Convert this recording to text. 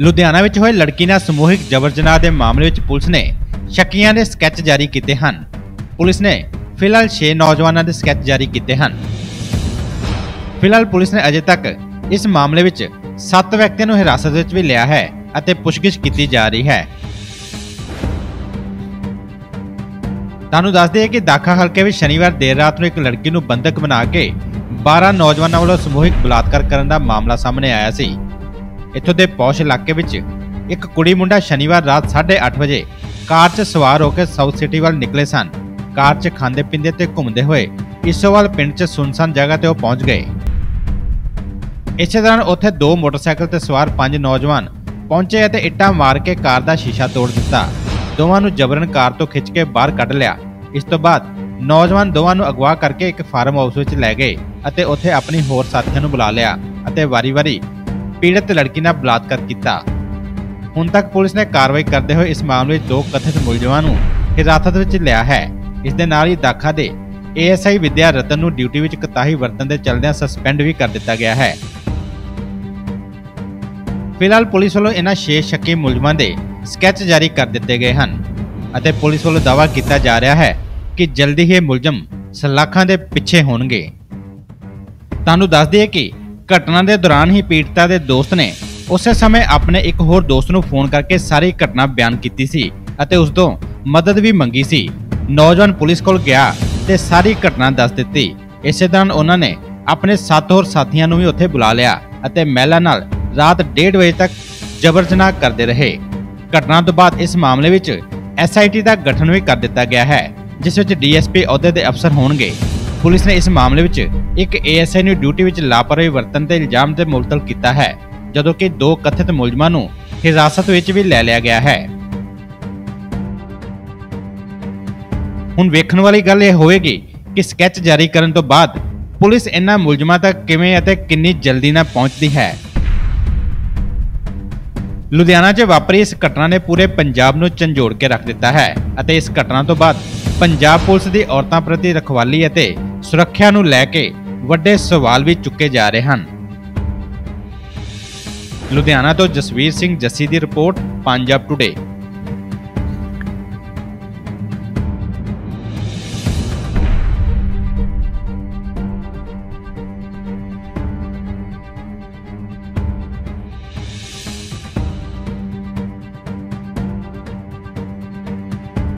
ਲੁਧਿਆਣਾ ਵਿੱਚ ਹੋਏ ਲੜਕੀ ਨਾਲ ਸਮੂਹਿਕ ਜਬਰ ਜਨਾਹ ਦੇ ਮਾਮਲੇ ਵਿੱਚ ਪੁਲਿਸ ਨੇ ਸ਼ੱਕੀਆਂ ਦੇ ਸਕੈਚ ਜਾਰੀ ਕੀਤੇ ਹਨ। ਪੁਲਿਸ ਨੇ ਫਿਲਹਾਲ 6 ਨੌਜਵਾਨਾਂ ਦੇ ਸਕੈਚ ਜਾਰੀ ਕੀਤੇ ਹਨ। ਫਿਲਹਾਲ ਪੁਲਿਸ ਨੇ ਅਜੇ ਤੱਕ ਇਸ ਮਾਮਲੇ ਵਿੱਚ 7 ਵਿਅਕਤੀਆਂ ਨੂੰ ਹਿਰਾਸਤ ਵਿੱਚ ਵੀ ਲਿਆ ਹੈ ਅਤੇ ਪੁੱਛਗਿੱਛ ਕੀਤੀ ਜਾ ਰਹੀ ਹੈ। ਤੁਹਾਨੂੰ ਦੱਸ ਦਈਏ ਕਿ ਦਾਖਾ ਹਲਕੇ ਵਿੱਚ ਸ਼ਨੀਵਾਰ ਦੇਰ ਰਾਤ ਨੂੰ ਇੱਕ ਲੜਕੀ ਨੂੰ ਬੰਦਕ ਬਣਾ ਕੇ 12 ਨੌਜਵਾਨਾਂ ਵੱਲੋਂ ਸਮੂਹਿਕ ਬਲਾਤਕਾਰ ਕਰਨ ਦਾ ਮਾਮਲਾ ਸਾਹਮਣੇ ਆਇਆ ਸੀ। ਇੱਥੋਂ ਦੇ ਪੌਸ਼ ਇਲਾਕੇ ਵਿੱਚ ਇੱਕ ਕੁੜੀ ਮੁੰਡਾ ਸ਼ਨੀਵਾਰ ਰਾਤ 8:30 ਵਜੇ ਕਾਰ 'ਚ ਸਵਾਰ ਹੋ ਕੇ ਸਾਊਥ ਸਿਟੀ ਵੱਲ ਨਿਕਲੇ ਸਨ। ਕਾਰ 'ਚ ਖਾਂਦੇ ਪੀਂਦੇ ਤੇ ਘੁੰਮਦੇ ਹੋਏ ਇਸੋਵਾਲ ਪਿੰਡ 'ਚ ਸੁਨਸਾਨ ਜਗ੍ਹਾ ਤੇ ਉਹ ਪਹੁੰਚ ਗਏ। ਇਸੇ ਦੌਰਾਨ ਉੱਥੇ ਦੋ ਮੋਟਰਸਾਈਕਲ ਤੇ ਸਵਾਰ ਪੰਜ ਨੌਜਵਾਨ ਪਹੁੰਚੇ ਅਤੇ ਇੱਟਾਂ ਮਾਰ ਕੇ ਕਾਰ ਦਾ ਸ਼ੀਸ਼ਾ ਤੋੜ ਦਿੱਤਾ। ਦੋਵਾਂ ਨੂੰ ਜਬਰਨ ਕਾਰ ਤੋਂ ਖਿੱਚ ਕੇ ਬਾਹਰ ਕੱਢ ਲਿਆ। ਇਸ ਤੋਂ ਬਾਅਦ ਨੌਜਵਾਨ ਦੋਵਾਂ ਨੂੰ ਅਗਵਾ ਕਰਕੇ ਇੱਕ ਫਾਰਮ ਹਾਊਸ ਵਿੱਚ ਲੈ ਗਏ ਅਤੇ ਉੱਥੇ ਆਪਣੀ ਹੋਰ ਸਾਥੀਆਂ ਨੂੰ ਬੁਲਾ ਲਿਆ ਅਤੇ ਵਾਰੀ-ਵਾਰੀ ਪੀੜਤ ਲੜਕੀ ਨਾਲ ਬਲਾਤਕਾਰ ਕੀਤਾ ਹੁਣ ਤੱਕ ਪੁਲਿਸ ਨੇ ਕਾਰਵਾਈ ਕਰਦੇ ਹੋਏ ਇਸ ਮਾਮਲੇ ਵਿੱਚ ਦੋ ਕਥਿਤ ਮੁਲਜ਼ਮਾਂ ਨੂੰ ਹਿਰਾਸਤ ਵਿੱਚ ਲਿਆ ਹੈ ਇਸ ਦੇ ਨਾਲ ਹੀ ਦਾਖਾ ਦੇ ਏਐਸਆਈ ਵਿਦਿਆ ਰਤਨ ਨੂੰ ਡਿਊਟੀ ਵਿੱਚ ਕਤਾਹੀ ਵਰਤਣ ਦੇ ਚਲਦਿਆਂ ਸਸਪੈਂਡ ਵੀ ਕਰ ਦਿੱਤਾ ਗਿਆ ਹੈ ਫਿਲਹਾਲ ਪੁਲਿਸ ਵੱਲੋਂ ਇਹਨਾਂ 6 ਸ਼ੱਕੀ ਮੁਲਜ਼ਮਾਂ ਦੇ ਸਕੈਚ ਜਾਰੀ ਕਰ ਦਿੱਤੇ ਗਏ ਹਨ ਅਤੇ ਪੁਲਿਸ ਵੱਲੋਂ ਦਾਅਵਾ ਕੀਤਾ ਜਾ ਰਿਹਾ ਹੈ ਕਿ ਜਲਦੀ ਹੀ ਇਹ ਮੁਲਜ਼ਮ ਸਲਾਖਾਂ ਦੇ ਪਿੱਛੇ ਹੋਣਗੇ ਤੁਹਾਨੂੰ ਦੱਸ ਦਈਏ ਕਿ ਘਟਨਾ ਦੇ ਦੌਰਾਨ ਹੀ ਪੀੜਤਾ ਦੇ ਦੋਸਤ ਨੇ ਉਸੇ ਸਮੇਂ ਆਪਣੇ ਇੱਕ ਹੋਰ ਦੋਸਤ ਨੂੰ ਫੋਨ ਕਰਕੇ ਸਾਰੀ ਘਟਨਾ ਬਿਆਨ ਕੀਤੀ ਸੀ ਅਤੇ ਉਸ ਤੋਂ ਮਦਦ ਵੀ ਮੰਗੀ ਸੀ। ਨੌਜਵਾਨ ਪੁਲਿਸ ਕੋਲ ਗਿਆ ਤੇ ਸਾਰੀ ਘਟਨਾ ਦੱਸ ਦਿੱਤੀ। ਇਸੇ ਦੌਰਾਨ ਉਹਨਾਂ ਨੇ ਆਪਣੇ ਸੱਤ ਹੋਰ ਸਾਥੀਆਂ ਨੂੰ ਵੀ ਉੱਥੇ ਬੁਲਾ ਲਿਆ ਅਤੇ ਮਹਿਲਾ ਨਾਲ ਰਾਤ 1:30 ਵਜੇ ਤੱਕ ਜਬਰ ਜਨਾਹ ਕਰਦੇ ਰਹੇ। ਘਟਨਾ ਤੋਂ ਬਾਅਦ ਇਸ ਮਾਮਲੇ ਵਿੱਚ ਐਸਆਈਟੀ ਦਾ ਗਠਨ ਵੀ ਕਰ ਦਿੱਤਾ ਗਿਆ ਹੈ, ਜਿਸ ਵਿੱਚ ਡੀਐਸਪੀ ਅਹੁਦੇ ਦੇ ਅਫਸਰ ਹੋਣਗੇ। ਪੁਲਿਸ ਨੇ ਇਸ ਮਾਮਲੇ ਵਿੱਚ ਇੱਕ ਏਐਸਆਈ ਨੂੰ ਡਿਊਟੀ ਵਿੱਚ ਲਾਪਰਵਾਹੀ ਵਰਤਣ ਦੇ ਇਲਜ਼ਾਮ ਤੇ ਮੁਲਤਲ ਕੀਤਾ ਹੈ, ਜਦੋਂ ਕਿ ਦੋ ਕਥਿਤ ਮੁਲਜ਼ਮਾਂ ਨੂੰ ਹਿਰਾਸਤ ਵਿੱਚ ਵੀ ਲੈ ਲਿਆ ਗਿਆ ਹੈ। ਹੁਣ ਵੇਖਣ ਵਾਲੀ ਗੱਲ ਇਹ ਹੋਵੇਗੀ ਕਿ ਸਕੈਚ ਜਾਰੀ ਕਰਨ ਤੋਂ ਬਾਅਦ ਪੁਲਿਸ ਇਹਨਾਂ ਮੁਲਜ਼ਮਾਂ ਤੱਕ ਕਿਵੇਂ ਅਤੇ ਕਿੰਨੀ ਜਲਦੀ ਨਾਲ ਪਹੁੰਚਦੀ ਹੈ। ਲੁਧਿਆਣਾ 'ਚ ਵਾਪਰੀ ਇਸ ਘਟਨਾ ਨੇ ਪੂਰੇ ਪੰਜਾਬ ਨੂੰ ਝੰਜੋੜ ਕੇ ਰੱਖ ਦਿੱਤਾ ਹੈ ਅਤੇ ਇਸ ਘਟਨਾ ਤੋਂ ਬਾਅਦ ਪੰਜਾਬ ਪੁਲਿਸ ਦੀ ਔਰਤਾਂ ਪ੍ਰਤੀ ਰਖਵਾਲੀ ਅਤੇ ਸੁਰੱਖਿਆ ਨੂੰ ਲੈ ਕੇ ਵੱਡੇ ਸਵਾਲ ਵੀ ਚੁੱਕੇ ਜਾ ਰਹੇ ਹਨ। ਲੁਧਿਆਣਾ ਤੋਂ ਜਸਵੀਰ ਸਿੰਘ ਜੱਸੀ ਦੀ ਰਿਪੋਰਟ, ਪੰਜਾਬ ਟੁਡੇ